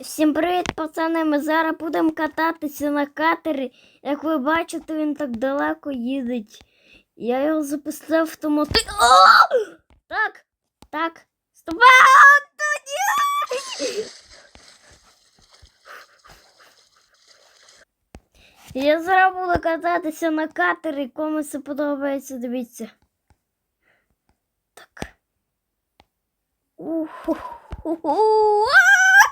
Всім привіт, пацани! Ми зараз будемо кататися на катері. Як ви бачите, він так далеко їздить. Я його запустив автомати. О! Так, так. Стоп! А, та ні! Я зараз буду кататися на катері. Кому це подобається, дивіться. Так. Уху-ху-ху.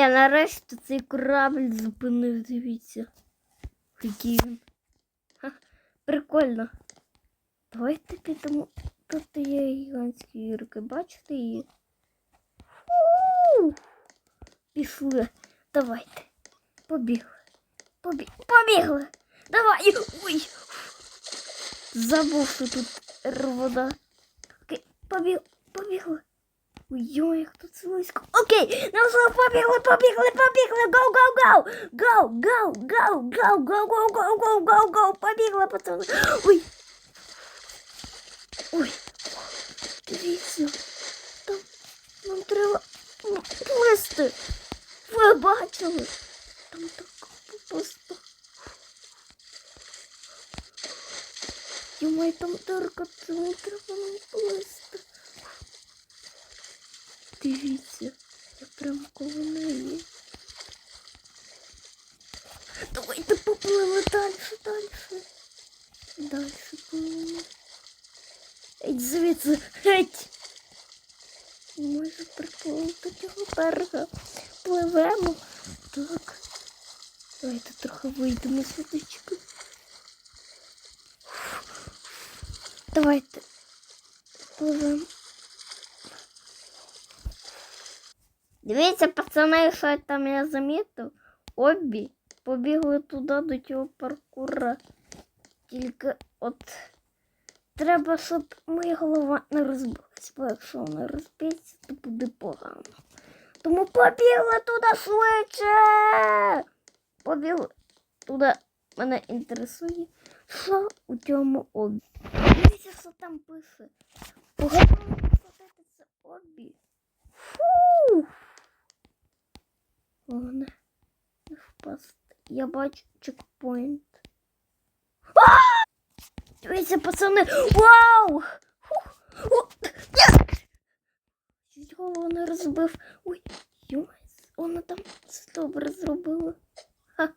Я нарешті цей корабль зупинив, дивіться. Який він. Ха, прикольно. Давайте підемо. Тут є гігантські гірки, бачите її? Фу! Пішли. Давайте. Побігли. Побі... Побігли. Давай. Ой. Забув, що тут вода. Окей, побігли. Побігли. Ой, як тут слизько. Окей, ну що, побігли, побігли, побігли, гоу, гоу, гоу, гоу, гоу, гоу, гоу, гоу, гоу, гоу, гоу, гоу, гоу, побігли, пацани. Ой. Ой. Дивіться. Там нам треба м, плисти. Ви бачили? Там так пусто. Йомай, там дирка, там треба нам плисти. Дивіться, я прям коло неї. Давайте попливемо далі, далі. Далі пливемо. Геть звідси, геть. Може приплив до цього берега. Пливемо. Так. Давайте трохи вийдемо сюдечки. Давайте. Пливемо. Дивіться, пацани, що там я замітив. Обі побігли туди до цього паркура. Тільки от треба, щоб моя голова не розбилась, бо якщо вона розбиться, то буде погано. Тому побігли туди швидше. Побігли туди. Мене інтересує, що у цьому обі. Дивіться, що там пише. Погано це обі. Фу. Не. Я бачу чекпоінт. Дивіться, пацани! Вау! Фух! О! Ні! Чуть голову не розбив. Ой, йомай, вона там все добре зробила. Ха.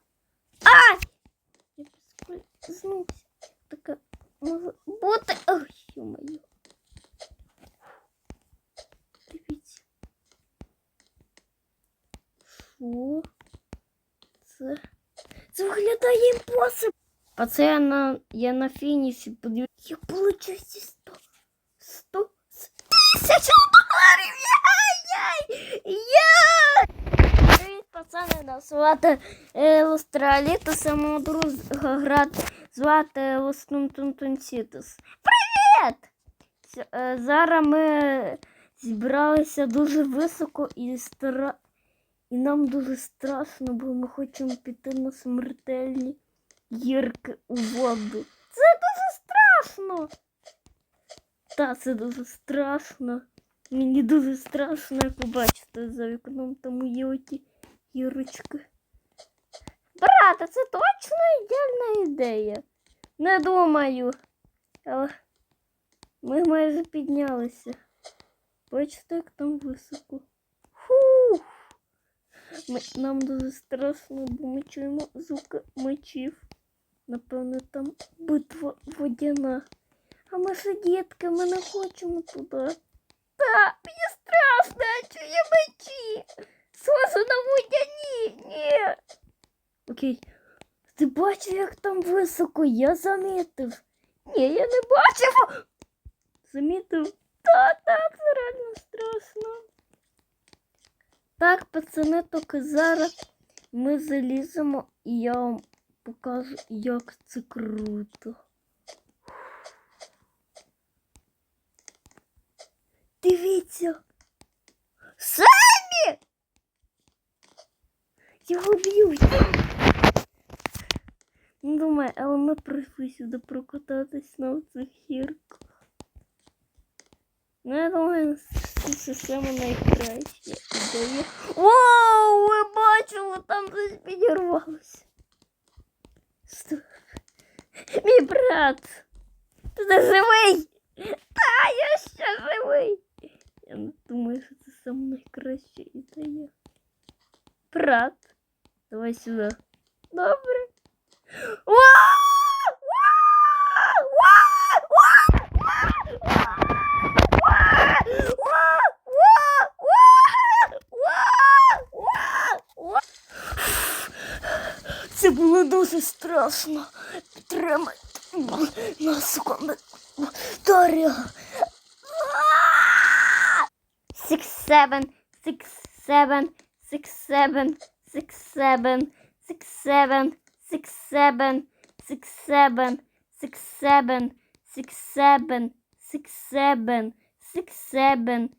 Ай! Я підскользнувся. Таке може бути. Ой, йомаю. Дивіться. Що? Це. Це виглядає імпосиб. Пацан, я на фініші подивлюсь. Я получу 100. 100. Тисячу доларів! Яй! Яй! Привіт, пацани, нас звати е, Лостраліта, самого друга грати звати Лоснумтунтунсітус. Привіт! Е, Зараз ми зібралися дуже високо і стара... І нам дуже страшно, бо ми хочемо піти на смертельні гірки у воду. Це дуже страшно. Та, це дуже страшно. Мені дуже страшно, як ви бачите, за вікном там є оті гірочки. Брате, це точно ідеальна ідея. Не думаю. Але ми майже піднялися. Бачите, як там високо. Фух. Ми, нам дуже страшно, бо ми чуємо звуки мечів. Напевно, там битва водяна. А ми ж дітки, ми не хочемо туди. Та, мені страшно, я чую мечі. Схоже на водяні. Ні. Окей. Ти бачив, як там високо? Я замітив. Ні, я не бачив. Замітив. Так, пацани, тільки зараз ми заліземо і я вам покажу, як це круто. Дивіться. Самі! Його б'ють. Ну, Думаю, але ми прийшли сюди прокататись на цих гірках. Ну, я думаю, це саме найкраще ідея. Воу, ви бачили, там щось підірвалося. Мій брат. Ти живий? Та, я ще живий. Я не думаю, що це саме найкраща ідея. Брат, давай сюди. Добре. Ва! Це було дуже страшно. Підтримайте на секунду. Дар'я. Six, seven, six, seven, six, seven, six, seven, six, seven, six, seven, six, seven, six, seven, six, seven, six, seven, six, seven,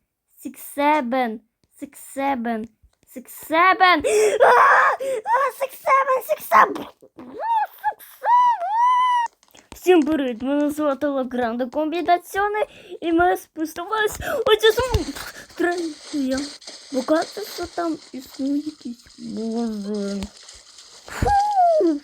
six, seven, six, seven, six, seven. Ah! Ah, Six, seven, six, seven. Всім привіт, мене звати Лагранда Комбінаціони, і ми спустилися у цю країну. Букати, що там існує якийсь. Фу!